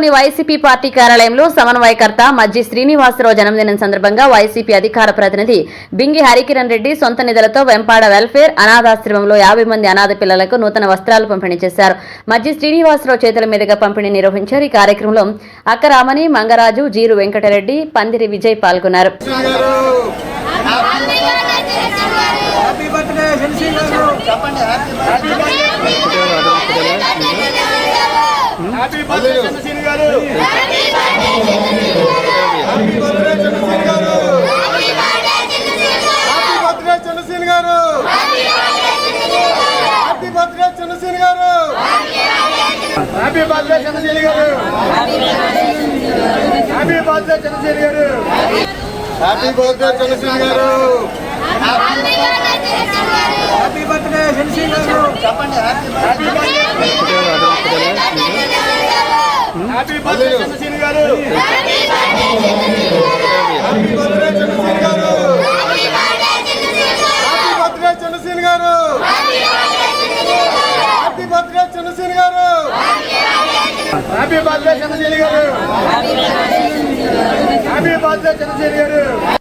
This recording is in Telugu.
నగరంలోని వైసీపీ పార్టీ కార్యాలయంలో సమన్వయకర్త మజ్జి శ్రీనివాసరావు జన్మదినం సందర్భంగా వైసీపీ అధికార ప్రతినిధి బింగి హరికిరణ్ రెడ్డి సొంత నిధులతో వెంపాడ వెల్ఫేర్ అనాథాశ్రమంలో యాభై మంది అనాథ పిల్లలకు నూతన వస్త్రాలు పంపిణీ చేశారు మజ్జి శ్రీనివాసరావు చేతుల మీదుగా పంపిణీ నిర్వహించారు ఈ కార్యక్రమంలో అక్కరామణి మంగరాజు జీరు వెంకటరెడ్డి పందిరి విజయ్ పాల్గొన్నారు హ్యాపీ బర్త్డే శనిశ్రీ గారు. చెప్పండి హ్యాపీ బర్త్డే చంద్రశీలి గారు. హ్యాపీ బర్త్డే చంద్రశీలి గారు. హ్యాపీ బర్త్డే చంద్రశీలి గారు. హ్యాపీ బర్త్డే చంద్రశీలి గారు. హ్యాపీ బర్త్డే చంద్రశీలి గారు. హ్యాపీ బర్త్డే చంద్రశీలి గారు. హ్యాపీ బర్త్డే చంద్రశీలి గారు హ్యాపీ బర్త్డే శనిశ్రీ గారు. చెప్పండి happy birthday happy birthday Chandrashili గారు హ్యాపీ బర్త్డే చంద్రశీలి గారు హ్యాపీ బర్త్డే చంద్రశీలి గారు హ్యాపీ బర్త్డే చంద్రశీలి గారు హ్యాపీ బర్త్డే చంద్రశీలి గారు హ్యాపీ బర్త్డే చంద్రశీలి గారు